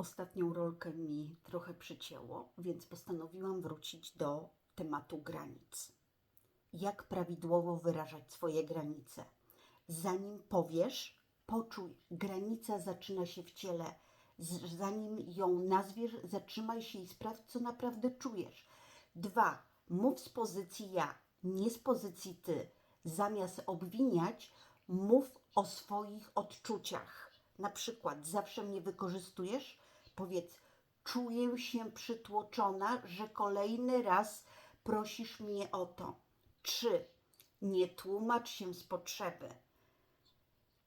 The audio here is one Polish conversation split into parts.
Ostatnią rolkę mi trochę przycięło, więc postanowiłam wrócić do tematu granic. Jak prawidłowo wyrażać swoje granice? Zanim powiesz, poczuj, granica zaczyna się w ciele. Zanim ją nazwiesz, zatrzymaj się i sprawdź, co naprawdę czujesz. Dwa, mów z pozycji ja, nie z pozycji ty. Zamiast obwiniać, mów o swoich odczuciach. Na przykład, zawsze mnie wykorzystujesz? Powiedz, czuję się przytłoczona, że kolejny raz prosisz mnie o to. Trzy, nie tłumacz się z potrzeby.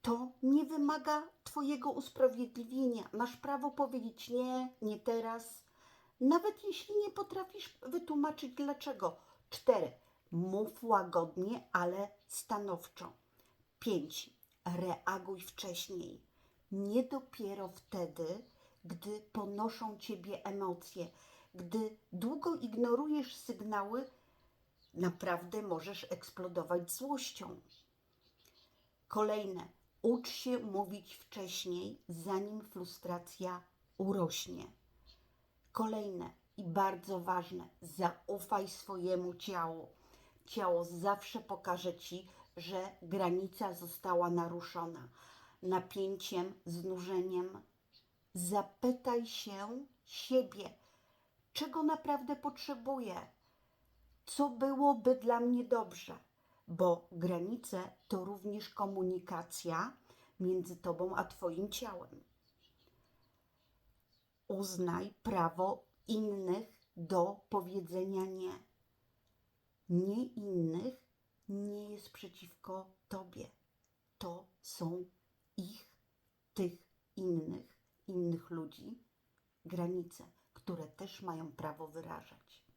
To nie wymaga Twojego usprawiedliwienia. Masz prawo powiedzieć nie, nie teraz, nawet jeśli nie potrafisz wytłumaczyć dlaczego. Cztery, mów łagodnie, ale stanowczo. 5. Reaguj wcześniej. Nie dopiero wtedy, gdy ponoszą ciebie emocje. Gdy długo ignorujesz sygnały, naprawdę możesz eksplodować złością. Kolejne. Ucz się mówić wcześniej, zanim frustracja urośnie. Kolejne i bardzo ważne, zaufaj swojemu ciału. Ciało zawsze pokaże ci, że granica została naruszona. Napięciem, znużeniem. Zapytaj się siebie, czego naprawdę potrzebuję, co byłoby dla mnie dobrze, bo granice to również komunikacja między tobą a twoim ciałem uznaj prawo innych do powiedzenia nie. Nie innych nie jest przeciwko tobie. To są ich, tych innych, innych ludzi, granice, które też mają prawo wyrażać.